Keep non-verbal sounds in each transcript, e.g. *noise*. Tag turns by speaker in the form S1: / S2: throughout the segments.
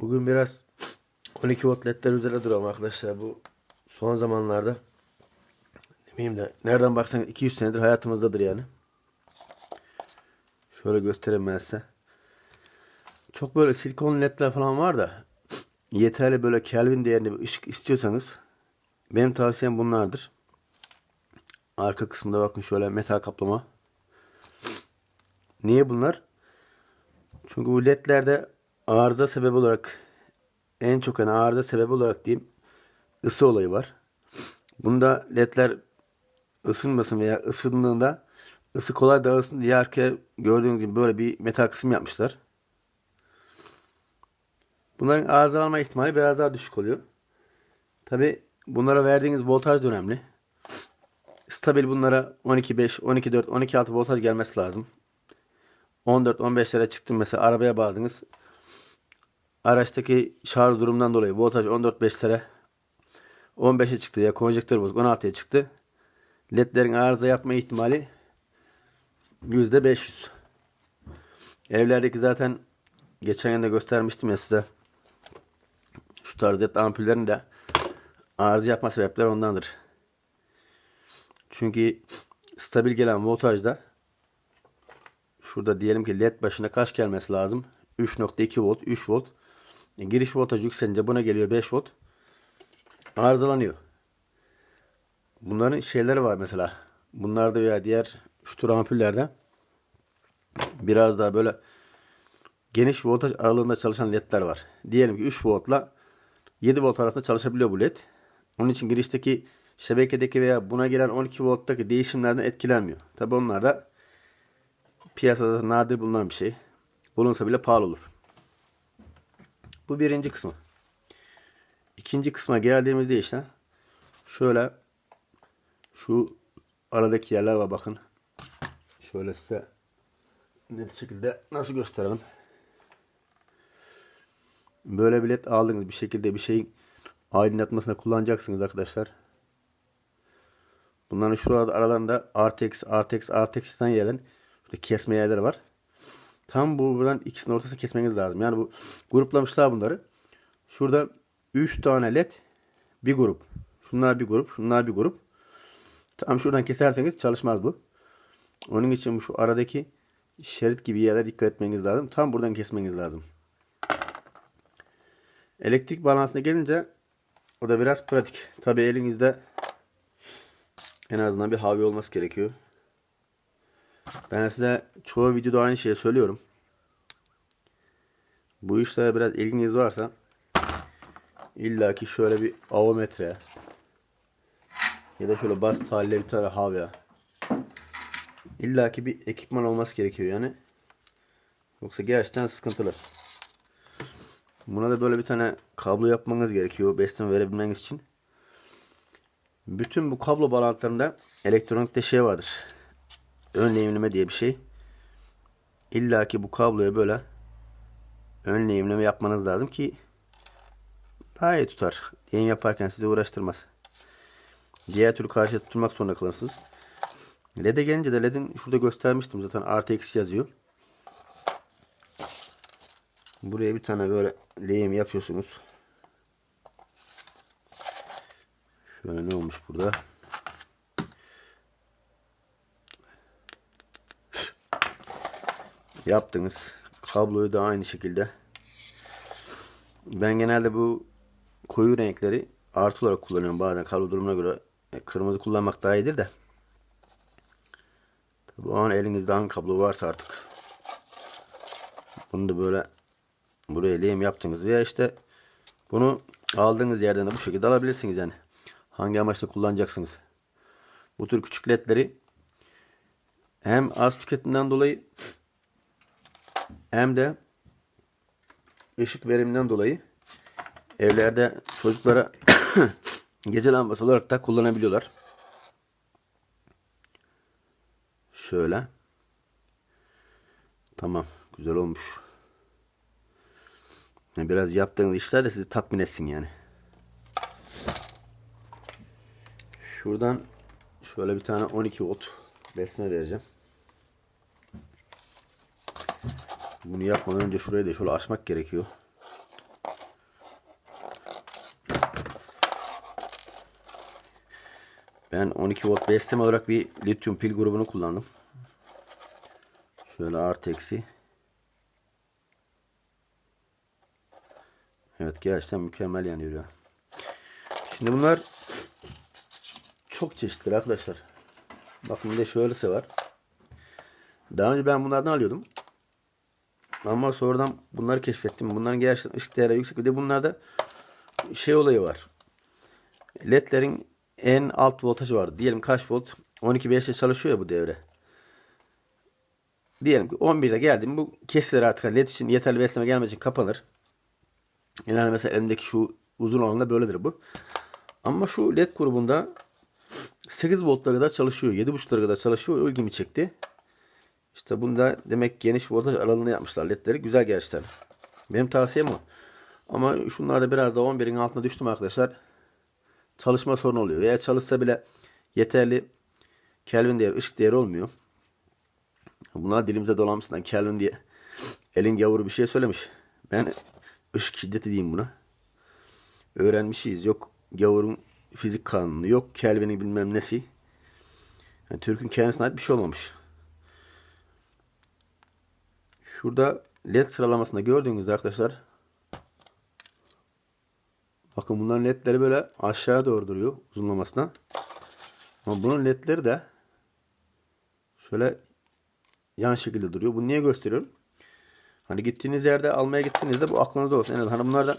S1: Bugün biraz 12 volt ledler üzerine duruyorum arkadaşlar. Bu son zamanlarda demeyeyim de nereden baksan 200 senedir hayatımızdadır yani. Şöyle göstereyim ben size. Çok böyle silikon ledler falan var da yeterli böyle Kelvin değerinde ışık istiyorsanız benim tavsiyem bunlardır. Arka kısmında bakın şöyle metal kaplama. Niye bunlar? Çünkü bu ledlerde arıza sebep olarak en çok yani arıza sebep olarak diyeyim ısı olayı var. Bunda ledler ısınmasın veya ısındığında ısı kolay dağılsın diye arkaya gördüğünüz gibi böyle bir metal kısım yapmışlar. Bunların arızalanma ihtimali biraz daha düşük oluyor. Tabi bunlara verdiğiniz voltaj da önemli. Stabil bunlara 12.5, 12.4, 12.6 voltaj gelmesi lazım. 14-15'lere çıktım mesela arabaya bağladınız. Araçtaki şarj durumundan dolayı voltaj 14-5'lere 15'e çıktı ya konjektör bozuk 16'ya çıktı. LED'lerin arıza yapma ihtimali %500. Evlerdeki zaten geçen yıl da göstermiştim ya size. Şu tarz led ampullerin de arıza yapma sebepleri ondandır. Çünkü stabil gelen voltajda şurada diyelim ki led başına kaç gelmesi lazım? 3.2 volt, 3 volt. E, giriş voltaj yükselince buna geliyor 5 volt. Arızalanıyor. Bunların şeyleri var mesela. Bunlarda veya diğer şu tür ampullerde biraz daha böyle geniş voltaj aralığında çalışan ledler var. Diyelim ki 3 voltla 7 volt arasında çalışabiliyor bu led. Onun için girişteki şebekedeki veya buna gelen 12 volttaki değişimlerden etkilenmiyor. Tabi onlar da piyasada nadir bulunan bir şey. Bulunsa bile pahalı olur. Bu birinci kısmı. İkinci kısma geldiğimizde işte şöyle şu aradaki yerler var bakın. Şöyle size net şekilde nasıl gösterelim. Böyle bilet aldınız bir şekilde bir şeyin aydınlatmasına kullanacaksınız arkadaşlar. Bunların şurada aralarında RTX, RTX, RTX'den yerden şurada kesme yerleri var. Tam bu buradan ikisinin ortası kesmeniz lazım. Yani bu gruplamışlar bunları. Şurada 3 tane led bir grup. Şunlar bir grup, şunlar bir grup. Tam şuradan keserseniz çalışmaz bu. Onun için şu aradaki şerit gibi yerlere dikkat etmeniz lazım. Tam buradan kesmeniz lazım. Elektrik balansına gelince o da biraz pratik. Tabi elinizde en azından bir havlu olması gerekiyor. Ben size çoğu videoda aynı şeyi söylüyorum. Bu işlere biraz ilginiz varsa illaki şöyle bir avometre ya da şöyle basit haliyle bir tane havya illaki bir ekipman olması gerekiyor yani. Yoksa gerçekten sıkıntılı. Buna da böyle bir tane kablo yapmanız gerekiyor besleme verebilmeniz için. Bütün bu kablo bağlantılarında elektronikte şey vardır. Ön lehimleme diye bir şey. İlla ki bu kabloya böyle ön lehimleme yapmanız lazım ki daha iyi tutar. Lehim yaparken sizi uğraştırmaz. Diğer türlü karşıya tutmak zorunda kalırsınız. LED'e gelince de LED'in şurada göstermiştim zaten artı eksi yazıyor. Buraya bir tane böyle lehim yapıyorsunuz. Şöyle ne olmuş burada? Yaptınız. Kabloyu da aynı şekilde. Ben genelde bu koyu renkleri artı olarak kullanıyorum. Bazen kablo durumuna göre e, kırmızı kullanmak daha iyidir de. Tabi o an elinizde hangi kablo varsa artık. Bunu da böyle buraya lehim yaptınız veya işte bunu aldığınız yerden de bu şekilde alabilirsiniz yani. Hangi amaçla kullanacaksınız? Bu tür küçük ledleri hem az tüketimden dolayı hem de ışık veriminden dolayı evlerde çocuklara *coughs* gece lambası olarak da kullanabiliyorlar. Şöyle. Tamam. Güzel olmuş. Biraz yaptığınız işler de sizi tatmin etsin yani. Şuradan şöyle bir tane 12 volt besme vereceğim. Bunu yapmadan önce şurayı da şöyle açmak gerekiyor. Ben 12 volt besleme olarak bir lityum pil grubunu kullandım. Şöyle artı eksi. Evet gerçekten mükemmel yanıyor. Şimdi bunlar çok çeşitli arkadaşlar. Bakın bir de şöylesi var. Daha önce ben bunlardan alıyordum. Ama sonradan bunları keşfettim. Bunların gerçekten ışık değeri yüksek. Bir de bunlarda şey olayı var. LED'lerin en alt voltajı var. Diyelim kaç volt? 12 5'te çalışıyor ya bu devre. Diyelim ki 11'de geldim. Bu kesilir artık. LED için yeterli besleme gelmediği için kapanır. Yani mesela elimdeki şu uzun olanında böyledir bu. Ama şu LED grubunda 8 voltlara kadar çalışıyor. 7.5'lara kadar çalışıyor. O çekti. İşte bunda demek geniş voltaj aralığında yapmışlar ledleri. Güzel gerçekten. Benim tavsiyem o. Ama şunlarda biraz da 11'in altına düştüm arkadaşlar. Çalışma sorunu oluyor. Veya çalışsa bile yeterli Kelvin değeri, ışık değeri olmuyor. Bunlar dilimize dolanmışsın. Kelvin diye elin gavuru bir şey söylemiş. Ben ışık şiddeti diyeyim buna. Öğrenmişiz. Yok gavurun fizik kanunu. Yok Kelvin'in bilmem nesi. Yani Türk'ün kendisine ait bir şey olmamış. Şurada led sıralamasında gördüğünüzde arkadaşlar bakın bunların ledleri böyle aşağı doğru duruyor uzunlamasına. Ama bunun ledleri de şöyle yan şekilde duruyor. Bunu niye gösteriyorum? Hani gittiğiniz yerde almaya gittiğinizde bu aklınızda olsun. En azından hani bunlarda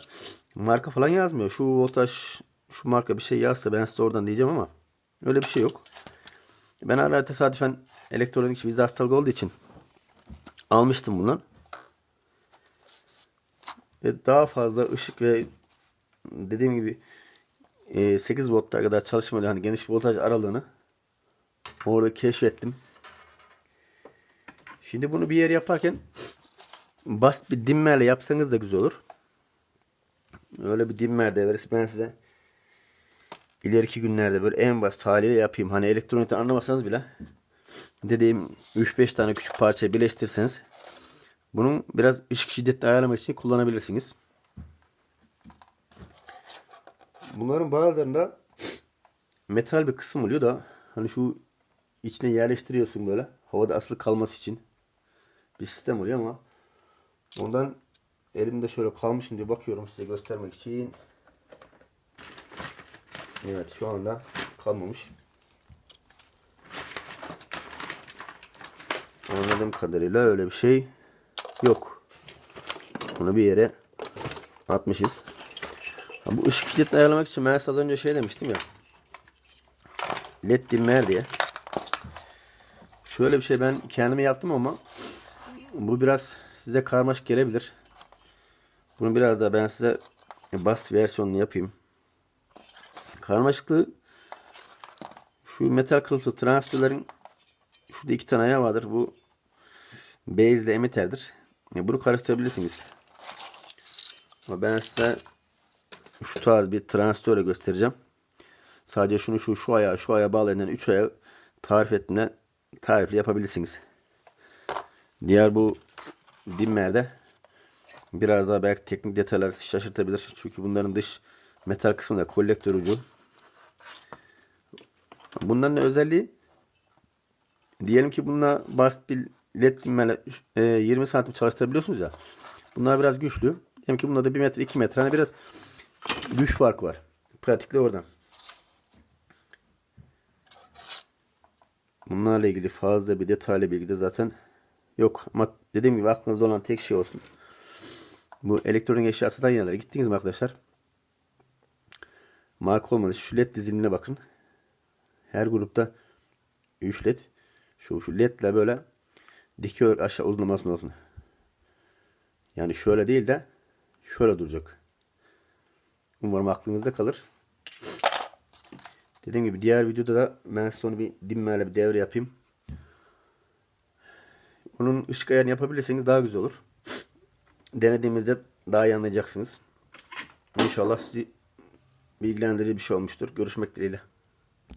S1: marka falan yazmıyor. Şu voltaj şu marka bir şey yazsa ben size oradan diyeceğim ama öyle bir şey yok. Ben ara tesadüfen elektronik vize hastalık olduğu için almıştım bundan. Ve daha fazla ışık ve dediğim gibi 8 voltlara kadar çalışmalı hani geniş voltaj aralığını orada keşfettim. Şimdi bunu bir yer yaparken basit bir dimmerle yapsanız da güzel olur. Öyle bir dimmer devresi ben size ileriki günlerde böyle en basit haliyle yapayım. Hani elektronikten anlamasanız bile dediğim 3-5 tane küçük parçayı birleştirirseniz bunun biraz ışık şiddetini ayarlamak için kullanabilirsiniz. Bunların bazılarında metal bir kısım oluyor da hani şu içine yerleştiriyorsun böyle havada asılı kalması için bir sistem oluyor ama ondan elimde şöyle kalmışım diye bakıyorum size göstermek için. Evet şu anda kalmamış. Anladığım kadarıyla öyle bir şey yok. Bunu bir yere atmışız. Ha, bu ışık şiddetini ayarlamak için ben az önce şey demiştim ya. LED dimmer diye. Şöyle bir şey ben kendime yaptım ama bu biraz size karmaşık gelebilir. Bunu biraz da ben size basit versiyonunu yapayım. Karmaşıklığı şu metal kılıflı transistörlerin şurada iki tane ayağı vardır. Bu base ile emitterdir. Yani bunu karıştırabilirsiniz. Ama ben size şu tarz bir transistörle göstereceğim. Sadece şunu şu şu ayağı şu ayağa bağlayan 3 ayağı tarif ettiğinde tarifli yapabilirsiniz. Diğer bu dimmerde biraz daha belki teknik detaylar sizi şaşırtabilir. Çünkü bunların dış metal kısmında kolektör ucu. Bunların özelliği diyelim ki bununla basit bir led dimmerle 20 santim çalıştırabiliyorsunuz ya. Bunlar biraz güçlü. Diyelim ki bunda da 1 metre 2 metre. Hani biraz güç fark var. Pratikle oradan. Bunlarla ilgili fazla bir detaylı bilgi de zaten yok. Ama dediğim gibi aklınızda olan tek şey olsun. Bu elektronik eşyasından yerlere gittiniz mi arkadaşlar? Marka olmadı. Şu led dizilimine bakın. Her grupta 3 led. Şu, şu ledle böyle dikiyor aşağı uzunlamasına olsun. Yani şöyle değil de şöyle duracak. Umarım aklınızda kalır. Dediğim gibi diğer videoda da ben size onu bir dimmerle bir devre yapayım. Onun ışık ayarını yapabilirseniz daha güzel olur. Denediğimizde daha iyi anlayacaksınız. İnşallah sizi bilgilendirici bir şey olmuştur. Görüşmek dileğiyle.